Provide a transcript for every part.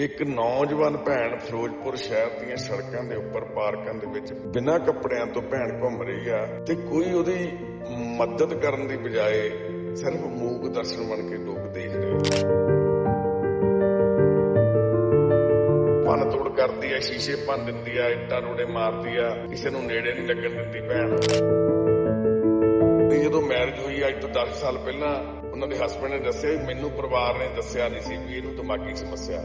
ਵੀ ਇੱਕ ਨੌਜਵਾਨ ਭੈਣ ਫਿਰੋਜ਼ਪੁਰ ਸ਼ਹਿਰ ਦੀਆਂ ਸੜਕਾਂ ਦੇ ਉੱਪਰ ਪਾਰਕਾਂ ਦੇ ਵਿੱਚ ਬਿਨਾਂ ਕੱਪੜਿਆਂ ਤੋਂ ਭੈਣ ਘੁੰਮ ਰਹੀ ਆ ਤੇ ਕੋਈ ਉਹਦੀ ਮਦਦ ਕਰਨ ਦੀ ਬਜਾਏ ਸਿਰਫ ਮੂਕ ਦਰਸ਼ਨ ਬਣ ਕੇ ਲੋਕ ਦੇਖ ਰਹੇ। ਭੰਨ ਤੋੜ ਕਰਦੀ ਆ, ਸ਼ੀਸ਼ੇ ਭੰਨ ਦਿੰਦੀ ਆ, ਇੱਟਾਂ ਰੋੜੇ ਮਾਰਦੀ ਆ, ਕਿਸੇ ਨੂੰ ਨੇੜੇ ਨਹੀਂ ਲੱਗਣ ਦਿੰਦੀ ਭੈਣ। ਜਦੋਂ ਮੈਰਿਜ ਹੋਈ ਅੱਜ ਤੋਂ 10 ਸਾਲ ਪਹਿਲਾਂ ਉਹਨਾਂ ਦੇ ਹਸਬੰਡ ਨੇ ਦੱਸਿਆ ਵੀ ਮੈਨੂੰ ਪਰਿਵਾਰ ਨੇ ਦੱਸਿਆ ਨਹੀਂ ਸੀ ਵੀ ਇਹਨੂੰ ਦਿਮਾਗੀ ਸਮੱਸਿਆ!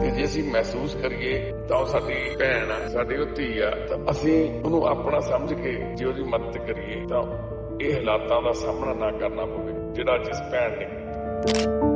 ਤੇ ਜੇ ਅਸੀਂ ਮਹਿਸੂਸ ਕਰੀਏ ਤਾਂ ਉਹ ਸਾਡੀ ਭੈਣ ਆ ਸਾਡੀ ਉਹ ਧੀ ਆ ਤਾਂ ਅਸੀਂ ਉਹਨੂੰ ਆਪਣਾ ਸਮਝ ਕੇ ਜੇ ਉਹਦੀ ਮਦਦ ਕਰੀਏ ਤਾਂ ਇਹ ਹਾਲਾਤਾਂ ਦਾ ਸਾਹਮਣਾ ਨਾ ਕਰਨਾ ਪਵੇ ਜਿਹੜਾ ਜਿਸ ਭੈਣ ਨੇ ਕੀਤਾ।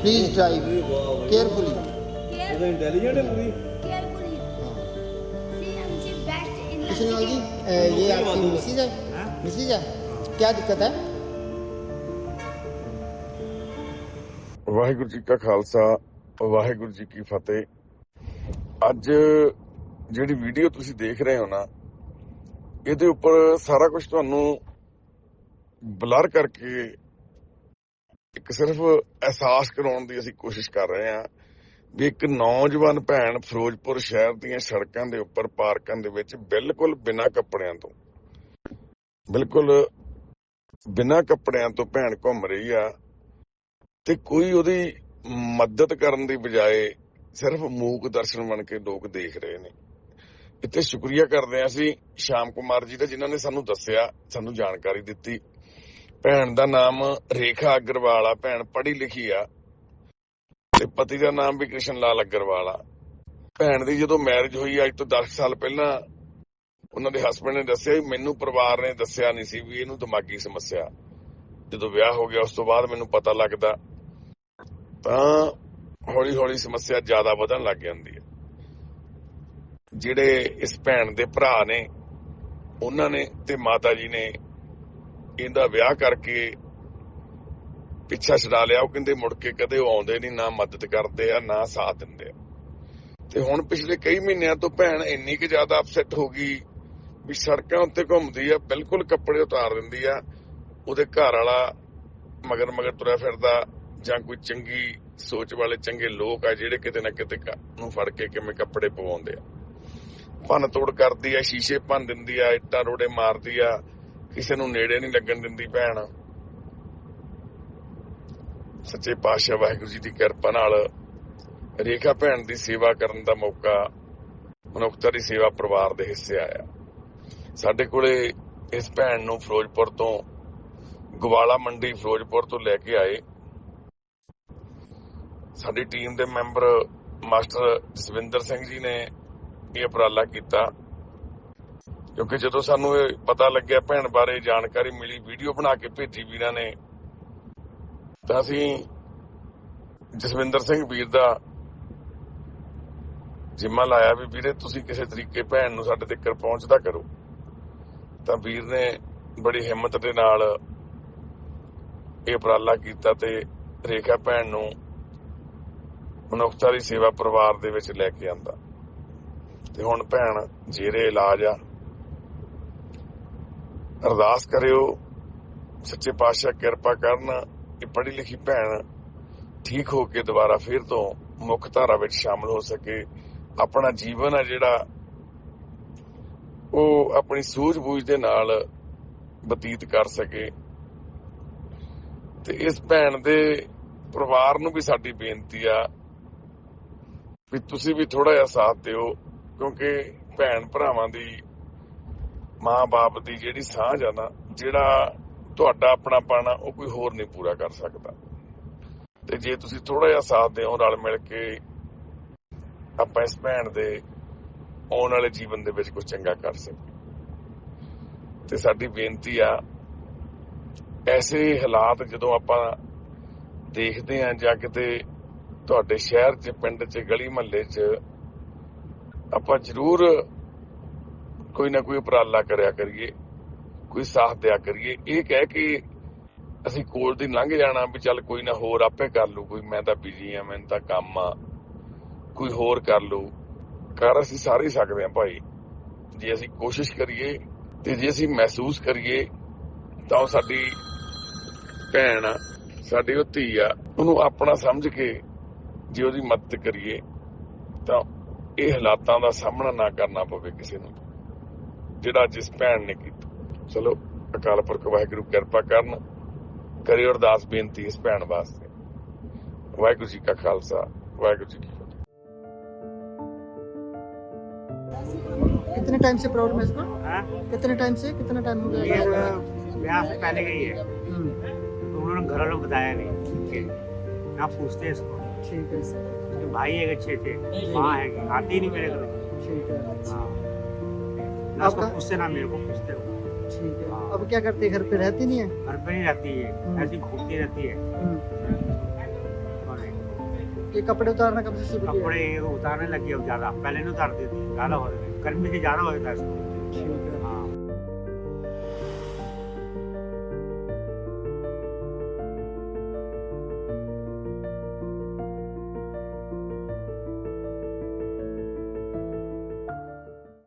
ड्राइविंग प्लीज ड्राइव ਵਾਹ ਵਾਹ केयरफुली केयर ਇਹਦਾ ਇੰਟੈਲੀਜੈਂਟ ਹੈ ਪੂਰੀ carefully C M C best in the Krishna ji अ, ये आपकी मिसिज है मिसिज है क्या दिक्कत है ਵਾਹਿਗੁਰੂ ਜੀ ਕਾ ਖਾਲਸਾ ਵਾਹਿਗੁਰੂ ਜੀ ਕੀ ਫਤਿਹ ਅੱਜ ਜਿਹੜੀ ਵੀਡੀਓ ਤੁਸੀਂ ਦੇਖ ਰਹੇ ਹੋ ਨਾ ਇਹਦੇ ਉੱਪਰ ਸਾਰਾ ਕੁਝ ਤੁਹਾਨੂੰ ਬਲਰ ਕਰਕੇ ਇੱਕ ਸਿਰਫ ਅਹਿਸਾਸ ਕਰਾਉਣ ਦੀ ਅਸੀਂ ਕੋਸ਼ਿਸ਼ ਕਰ ਰਹੇ ਹਾਂ ਵੀ ਇੱਕ ਨੌਜਵਾਨ ਭੈਣ ਫਿਰੋਜ਼ਪੁਰ ਸ਼ਹਿਰ ਦੀਆਂ ਸੜਕਾਂ ਦੇ ਉੱਪਰ ਪਾਰਕਾਂ ਦੇ ਵਿੱਚ ਬਿਲਕੁਲ ਬਿਨਾਂ ਕੱਪੜਿਆਂ ਤੋਂ, ਬਿਲਕੁਲ ਬਿਨਾਂ ਕੱਪੜਿਆਂ ਤੋਂ ਭੈਣ ਘੁੰਮ ਰਹੀ ਆ ਤੇ ਕੋਈ ਉਹਦੀ ਮਦਦ ਕਰਨ ਦੀ ਬਜਾਏ ਸਿਰਫ ਮੂਕ ਦਰਸ਼ਨ ਬਣ ਕੇ ਲੋਕ ਦੇਖ ਰਹੇ ਨੇ। ਇੱਥੇ ਸ਼ੁਕਰੀਆ ਕਰਦੇ ਹਾਂ ਅਸੀਂ ਸ਼ਾਮ ਕੁਮਾਰ ਜੀ ਦਾ ਜਿਨ੍ਹਾਂ ਨੇ ਸਾਨੂੰ ਦੱਸਿਆ, ਸਾਨੂੰ ਜਾਣਕਾਰੀ ਦਿੱਤੀ। ਭੈਣ ਦਾ ਨਾਮ ਰੇਖਾ ਅਗਰਵਾਲ ਆ, ਭੈਣ ਪੜ੍ਹੀ ਲਿਖੀ ਆ। ਤੇ ਪਤੀ ਦਾ ਨਾਮ ਵੀ ਕ੍ਰਿਸ਼ਨ ਲਾਲ ਅਗਰਵਾਲ ਆ। ਭੈਣ ਦੀ ਜਦੋਂ ਮੈਰਿਜ ਹੋਈ, ਅੱਜ ਤੋਂ 10 ਸਾਲ ਪਹਿਲਾਂ ਉਹਨਾਂ ਦੇ ਹਸਬੰਡ ਨੇ ਦੱਸਿਆ ਵੀ ਮੈਨੂੰ ਪਰਿਵਾਰ ਨੇ ਦੱਸਿਆ ਨਹੀਂ ਸੀ ਵੀ ਇਹਨੂੰ ਦਿਮਾਗੀ ਸਮੱਸਿਆ। ਜਦੋਂ ਵਿਆਹ ਹੋ ਗਿਆ, ਉਸ ਤੋਂ ਬਾਅਦ ਮੈਨੂੰ ਪਤਾ ਲੱਗਦਾ, ਤਾਂ ਹੌਲੀ ਹੌਲੀ ਸਮੱਸਿਆ ਜ਼ਿਆਦਾ ਵਧਣ ਲੱਗ ਜਾਂਦੀ ਹੈ। ਜਿਹੜੇ ਇਸ ਭੈਣ ਦੇ ਭਰਾ ਨੇ, ਉਹਨਾਂ ਨੇ ਤੇ ਮਾਤਾ ਜੀ ਨੇ ਇਹਦਾ ਵਿਆਹ ਕਰਕੇ ਪਿੱਛਾ ਛਡਾ ਲਿਆ, ਉਹ ਕਹਿੰਦੇ ਮੁੜ ਕੇ ਕਦੇ ਉਹ ਆਉਂਦੇ ਨਹੀਂ, ਨਾ ਮਦਦ ਕਰਦੇ ਆ, ਨਾ ਸਾਥ ਦਿੰਦੇ ਆ। ਤੇ ਹੁਣ ਪਿਛਲੇ ਕਈ ਮਹੀਨਿਆਂ ਤੋਂ ਭੈਣ ਇੰਨੀ ਕਿ ਜ਼ਿਆਦਾ ਅਪਸੈਟ ਹੋ ਗਈ ਵੀ ਸੜਕਾਂ ਉੱਤੇ ਘੁੰਮਦੀ ਆ, ਬਿਲਕੁਲ ਕੱਪੜੇ ਉਤਾਰ ਦਿੰਦੀ ਆ, ਉਹਦੇ ਘਰ ਵਾਲਾ ਮਗਰ ਮਗਰ ਤੁਰਿਆ ਫਿਰਦਾ, ਜਾਂ ਕੋਈ ਚੰਗੀ ਸੋਚ ਵਾਲੇ ਚੰਗੇ ਲੋਕ ਆ ਜਿਹੜੇ ਕਿਤੇ ਨਾ ਕਿਤੇ ਨੂੰ ਫੜ ਕੇ ਕਿਵੇਂ ਕੱਪੜੇ ਪਵਾਉਂਦੇ ਆ। ਭੰਨ ਤੋੜ ਕਰਦੀ ਆ, ਸ਼ੀਸ਼ੇ ਭੰਨ ਦਿੰਦੀ ਆ, ਇੱਟਾਂ ਰੋੜੇ ਮਾਰਦੀ ਆ ਕਿਸੇ ਨੂੰ ਨੇੜੇ ਨਹੀਂ ਲੱਗਣ ਦਿੰਦੀ ਭੈਣ। ਸੱਚੇ ਪਾਤਸ਼ਾਹ ਵਾਹਿਗੁਰੂ ਜੀ ਦੀ ਕਿਰਪਾ ਨਾਲ ਰੇਖਾ ਭੈਣ ਦੀ ਸੇਵਾ ਕਰਨ ਦਾ ਮੌਕਾ ਮਨੁੱਖਤਾ ਦੀ ਸੇਵਾ ਪਰਿਵਾਰ ਦੇ ਹਿੱਸੇ ਆਇਆ। ਸਾਡੇ ਕੋਲੇ ਇਸ ਭੈਣ ਨੂੰ ਫਿਰੋਜ਼ਪੁਰ ਤੋਂ ਗਵਾਲਾ ਮੰਡੀ ਫਿਰੋਜ਼ਪੁਰ ਤੋਂ ਲੈ ਕੇ ਆਏ। ਸਾਡੀ ਟੀਮ ਦੇ ਮੈਂਬਰ ਮਾਸਟਰ ਜਸਵਿੰਦਰ ਸਿੰਘ ਜੀ ਨੇ ਇਹ ਉਪਰਾਲਾ ਕੀਤਾ। ਕਿਉਂਕਿ ਜਦੋਂ ਸਾਨੂੰ ਇਹ ਪਤਾ ਲੱਗਿਆ ਭੈਣ ਬਾਰੇ ਜਾਣਕਾਰੀ ਮਿਲੀ, ਵੀਡੀਓ ਬਣਾ ਕੇ ਭੇਜੀ ਵੀਰਾਂ ਨੇ, ਤਾਂ ਅਸੀਂ ਜਸਵਿੰਦਰ ਸਿੰਘ ਵੀਰ ਦਾ ਜਿੰਮਾ ਲਾਇਆ ਵੀ ਵੀਰੇ ਤੁਸੀਂ ਕਿਸੇ ਤਰੀਕੇ ਭੈਣ ਨੂੰ ਸਾਡੇ ਤੱਕ ਪਹੁੰਚਦਾ ਕਰੋ। ਤਾਂ ਵੀਰ ਨੇ ਬੜੀ ਹਿੰਮਤ ਦੇ ਨਾਲ ਇਹ ਉਪਰਾਲਾ ਕੀਤਾ ਤੇ ਰੇਖਾ ਭੈਣ ਨੂੰ ਮਨੁੱਖਤਾ ਦੀ ਸੇਵਾ ਪਰਿਵਾਰ ਦੇ ਵਿੱਚ ਲੈ ਕੇ ਆਂਦਾ। ਤੇ ਹੁਣ ਭੈਣ ਜੇਰੇ ਇਲਾਜ ਆ। ਅਰਦਾਸ ਕਰਿਓ, ਸੱਚੇ ਪਾਤਸ਼ਾਹ ਕਿਰਪਾ ਕਰਨ ਇਹ ਪੜ੍ਹੀ ਲਿਖੀ ਭੈਣ ਠੀਕ ਹੋ ਕੇ ਦੁਬਾਰਾ ਫਿਰ ਤੋਂ ਮੁੱਖ ਧਾਰਾ ਵਿੱਚ ਸ਼ਾਮਲ ਹੋ ਸਕੇ। ਆਪਣਾ ਜੀਵਨ ਆ ਜਿਹੜਾ ਉਹ ਆਪਣੀ ਸੂਝ-ਬੂਝ ਦੇ ਨਾਲ ਬਤੀਤ ਕਰ ਸਕੇ। ਤੇ ਇਸ ਭੈਣ ਦੇ ਪਰਿਵਾਰ ਨੂੰ ਵੀ ਸਾਡੀ ਬੇਨਤੀ ਆ ਵੀ ਤੁਸੀਂ ਵੀ ਥੋੜਾ ਜਿਹਾ ਸਾਥ ਦਿਓ, ਕਿਉਂਕਿ ਭੈਣ ਭਰਾਵਾਂ ਦੀ ਮਾਂ-ਬਾਪ ਦੀ ਜਿਹੜੀ ਸਾਂਝ ਆ ਨਾ, ਜਿਹੜਾ ਤੁਹਾਡਾ ਆਪਣਾ ਪਾਣਾ ਉਹ ਕੋਈ ਹੋਰ ਨਹੀਂ ਪੂਰਾ ਕਰ ਸਕਦਾ। ਤੇ ਜੇ ਤੁਸੀਂ ਥੋੜਾ ਜਿਹਾ ਸਾਥ ਦਿਓ, ਰਲ ਮਿਲ ਕੇ ਆਪਾਂ ਇਸ ਭੈਣ ਦੇ ਆਉਣ ਵਾਲੇ ਜੀਵਨ ਦੇ ਵਿੱਚ ਕੁਝ ਚੰਗਾ ਕਰ ਸਕੇ ਤੇ ਸਾਡੀ ਬੇਨਤੀ ਆ, ਐਸੇ ਹਾਲਾਤ ਜਦੋਂ ਆਪਾਂ ਦੇਖਦੇ ਆਂ ਜਾਂ ਕਿਤੇ ਤੁਹਾਡੇ ਸ਼ਹਿਰ 'ਚ, ਪਿੰਡ 'ਚ ਗਲੀ ਮੁਹੱਲੇ 'ਚ, ਆਪਾਂ ਜ਼ਰੂਰ ਕੋਈ ਨਾ ਕੋਈ ਉਪਰਾਲਾ ਕਰਿਆ ਕਰੀਏ, ਕੋਈ ਸਾਥ ਦਿਆ ਕਰੀਏ। ਇਹ ਕਹਿ ਕੇ ਅਸੀਂ ਕੋਲ ਦੀ ਲੰਘ ਜਾਣਾ ਵੀ ਚੱਲ ਕੋਈ ਨਾ ਹੋਰ ਆਪੇ ਕਰ ਲੂ ਕੋਈ ਮੈਂ ਤਾਂ ਬਿਜ਼ੀ ਆ, ਮੈਨੂੰ ਤਾਂ ਕੰਮ ਆ, ਕੋਈ ਹੋਰ ਕਰ ਲੂ ਕਰ ਅਸੀਂ ਸਾਰੇ ਸਕਦੇ ਆ ਭਾਈ। ਜੇ ਅਸੀਂ ਕੋਸ਼ਿਸ਼ ਕਰੀਏ ਤੇ ਜੇ ਅਸੀਂ ਮਹਿਸੂਸ ਕਰੀਏ, ਤਾਂ ਉਹ ਸਾਡੀ ਭੈਣ ਆ, ਸਾਡੀ ਉਹ ਧੀ ਆ, ਉਹਨੂੰ ਆਪਣਾ ਸਮਝ ਕੇ ਜੇ ਉਹਦੀ ਮਦਦ ਕਰੀਏ, ਤਾਂ ਇਹ ਹਾਲਾਤਾਂ ਦਾ ਸਾਹਮਣਾ ਨਾ ਕਰਨਾ ਪਵੇ ਕਿਸੇ ਨੂੰ। ਜਿਹੜਾ ਜਿਸ ਭੈਣ ਨੇ ਕੀਤਾ ਚਲੋ ਅਕਾਲ ਪੁਰਖ ਵਾਹਿਗੁਰੂ ਕਿਰਪਾ ਕਰਨ ਕਰਿਓ ਅਰਦਾਸ ਬੇਨਤੀ ਇਸ ਭੈਣ ਵਾਸਤੇ ਵਾਹਿਗੁਰੂ ਜੀ ਕਾ ਖਾਲਸਾ ਵਾਹਿਗੁਰੂ ਜੀ ਕੀ ਫਤਿਹ कितने टाइम से प्रॉब्लम है इसको हाँ? कितने टाइम से कितना टाइम हो ये गया तो ब्याह से पहले गई है हम्म, तो उन्होंने घर वालों को बताया नहीं कि ना पूछते हैं इसको ठीक है उसके भाई एक अच्छे थे माँ है कि आती ही नहीं मेरे घर ठीक है हाँ ना उसको आपका- पूछते ना मेरे को पूछते हो ठीक है हाँ। अब क्या करते हैं घर पे रहती नहीं है घर पे नहीं रहती है हम्म। ऐसी घूमती रहती है हम्म, और ये कपड़े उतारना कब से शुरू किया कपड़े उतारने लगी अब ज्यादा पहले नहीं उतारती थी ज्यादा हो रहे थे गर्मी से ज्यादा हो जाता है इसको ठीक है